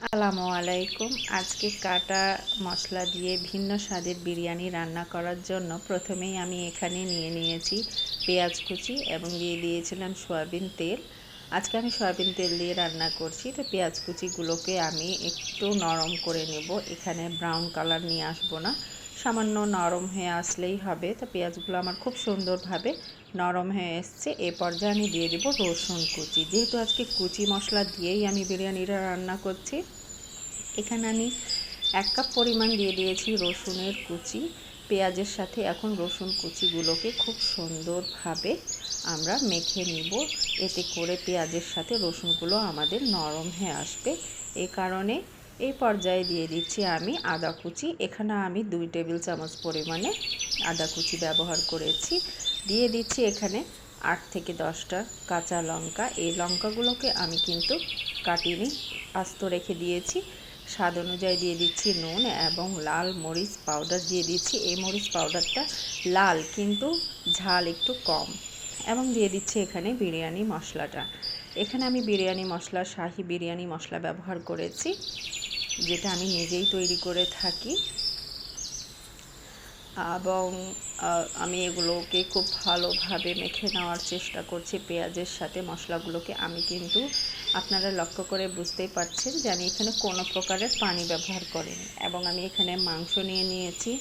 আসসালামু আলাইকুম। আজকে কাটা মশলা দিয়ে ভিন্ন স্বাদের বিরিয়ানি রান্না করার জন্য প্রথমেই আমি এখানে নিয়ে নিয়েছি পেঁয়াজ কুচি এবং দিয়ে দিয়েছিলাম সয়াবিন তেল। আজকে আমি সয়াবিন তেল দিয়ে রান্না করছি। তো পেঁয়াজ কুচিগুলোকে আমি একটু নরম করে নেব। এখানে ব্রাউন কালার নিয়ে আসব না। সামান্য নরম হয়ে আসলেই হবে। তো পেঁয়াজগুলো আমার খুব সুন্দরভাবে নরম হয়ে এসছে। এ পর্যায়ে আমি দিয়ে দেবো রসুন কুচি। যেহেতু আজকে কুচি মশলা দিয়েই আমি বিরিয়ানিটা রান্না করছি, এখানে আমি এক কাপ পরিমাণ দিয়ে দিয়েছি রসুনের কুচি। পেঁয়াজের সাথে এখন রসুন কুচিগুলোকে খুব সুন্দরভাবে আমরা মেখে নিব। এতে করে পেঁয়াজের সাথে রসুনগুলো আমাদের নরম হয়ে আসবে। এ কারণে এই পর্যায়ে দিয়ে দিচ্ছি আমি আদা কুচি। এখানে আমি দুই টেবিল চামচ পরিমাণে আদা কুচি ব্যবহার করেছি। দিয়ে দিচ্ছি এখানে আট থেকে দশটা কাঁচা লঙ্কা। এই লঙ্কাগুলোকে আমি কিন্তু কাটিনি, আস্ত রেখে দিয়েছি। স্বাদ অনুযায়ী দিয়ে দিচ্ছি নুন এবং লাল মরিচ পাউডার দিয়ে দিচ্ছি। এই মরিচ পাউডারটা লাল কিন্তু ঝাল একটু কম। এবং দিয়ে দিচ্ছি এখানে বিরিয়ানি মশলাটা। এখানে আমি বিরিয়ানি মশলা, শাহি বিরিয়ানি মশলা ব্যবহার করেছি। যেটা আমি নিজেই তৈরি করে থাকি। এবং আমি এগুলোকে খুব ভালোভাবে মেখে নেওয়ার চেষ্টা করছি। পেঁয়াজের সাথে মশলাগুলোকে আমি কিন্তু, আপনারা লক্ষ্য করে বুঝতেই পারছেন যে আমি এখানে কোনো প্রকারের পানি ব্যবহার করিনি। এবং আমি এখানে মাংস নিয়ে নিয়েছি,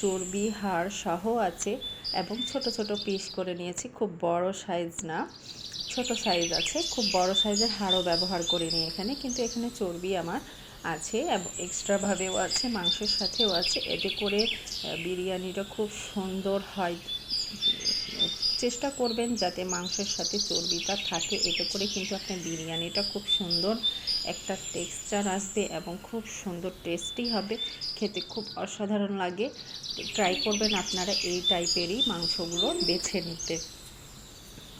চর্বি, হাড় সহ আছে, এবং ছোট ছোট পিস করে নিয়েছি। খুব বড় সাইজ না, ছোট সাইজ আছে। খুব বড় সাইজের হাড়ও ব্যবহার করিনি এখানে। কিন্তু এখানে চর্বি আমার আছে, এবং এক্সট্রাভাবেও আছে, মাংসের সাথেও আছে। এতে করে বিরিয়ানিটা খুব সুন্দর হয়। চেষ্টা করবেন যাতে মাংসের সাথে চর্বিটা থাকে। এতে করে কিন্তু আপনার বিরিয়ানিটা খুব সুন্দর একটা টেক্সচার আসবে এবং খুব সুন্দর টেস্টি হবে। খেতে খুব অসাধারণ লাগে। ট্রাই করবেন আপনারা এই টাইপেরই মাংসগুলো বেছে নিতে।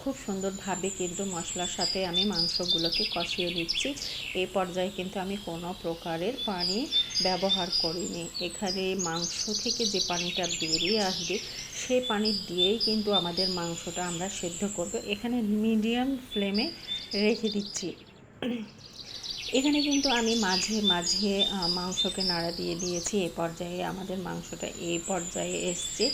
খুব সুন্দরভাবে কিন্তু মশলার সাথে আমি মাংসগুলোকে কষিয়ে নিচ্ছি। এই পর্যায়ে কিন্তু আমি কোনো প্রকারের পানি ব্যবহার করিনি। এখানে মাংস থেকে যে পানিটা বেরিয়ে আসবে সেই পানি দিয়েই কিন্তু আমাদের মাংসটা আমরা সেদ্ধ করব। এখানে মিডিয়াম ফ্লেমে রেখে দিচ্ছি। এখানে কিন্তু আমি মাঝে মাঝে মাংসকে নাড়া দিয়ে দিয়েছি। এ পর্যায়ে আমাদের মাংসটা এই পর্যায়ে এসছে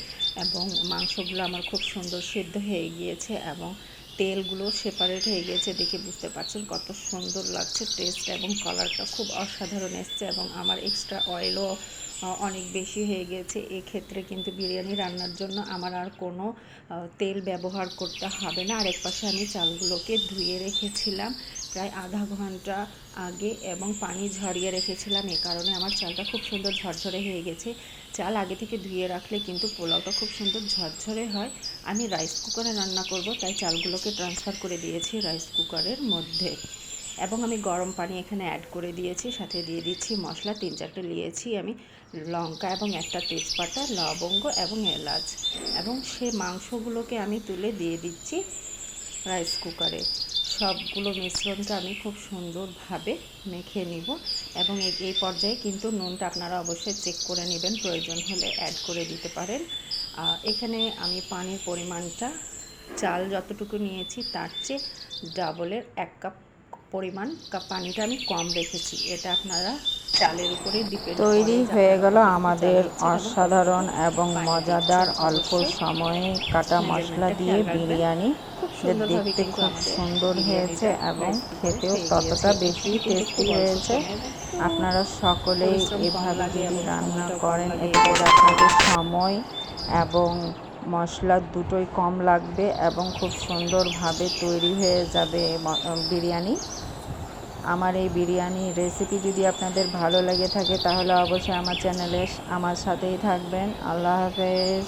এবং মাংসগুলো আমার খুব সুন্দর সিদ্ধ হয়ে গিয়েছে এবং তেলগুলো সেপারেট হয়ে গিয়েছে। দেখে বুঝতে পারছেন কত সুন্দর লাগছে। টেস্ট এবং কালারটা খুব অসাধারণ এসছে এবং আমার এক্সট্রা অয়েলও অনেক বেশি হয়ে গেছে। এক্ষেত্রে কিন্তু বিরিয়ানি রান্নার জন্য আমার আর কোনো তেল ব্যবহার করতে হবে না। আরেক পাশে আমি চালগুলোকে ধুয়ে রেখেছিলাম প্রায় আধা ঘণ্টা আগে এবং পানি ঝরিয়ে রেখেছিলাম। এ কারণে আমার চালটা খুব সুন্দর ঝরঝরে হয়ে গেছে। চাল আগে থেকে ধুয়ে রাখলে কিন্তু পোলাওটা খুব সুন্দর ঝরঝরে হয়। আমি রাইস কুকারে রান্না করব, তাই চালগুলোকে ট্রান্সফার করে দিয়েছি রাইস কুকারের মধ্যে। এবং আমি গরম পানি এখানে অ্যাড করে দিয়েছি, সাথে দিয়ে দিচ্ছি মশলা, তিন চারটে নিয়েছি আমি লঙ্কা এবং একটা তেজপাতা, লবঙ্গ এবং এলাচ এবং সে মাংসগুলোকে আমি তুলে দিয়ে দিচ্ছি রাইস কুকারে সবগুলো মিশ্রণটা আমি খুব সুন্দরভাবে মেখে নিব এবং এই পর্যায়ে কিন্তু নুনটা আপনারা অবশ্যই চেক করে নেবেন, প্রয়োজন হলে অ্যাড করে দিতে পারেন। এখানে আমি পানির পরিমাণটা, চাল যতটুকু নিয়েছি তার চেয়ে ডাবলের এক কাপ পরিমাণ পানিটা আমি কম রেখেছি। এটা আপনারা চালের উপরে তৈরি হয়ে গেল আমাদের অসাধারণ এবং মজাদার অল্প সময়ে কাটা মশলা দিয়ে বিরিয়ানি দেখতে খুব সুন্দর হয়েছে এবং খেতেও ততটা বেশি টেস্টি হয়েছে। আপনারা সকলেই এভাবে যদি রান্না করেন এতে আপনাদের সময় এবং মশলা দুটোই কম লাগবে এবং খুব সুন্দরভাবে তৈরি হয়ে যাবে বিরিয়ানি। আমার এই বিরিয়ানি রেসিপি যদি আপনাদের ভালো লেগে থাকে তাহলে অবশ্যই আমার চ্যানেলে আমার সাথেই থাকবেন। আল্লাহ হাফেজ।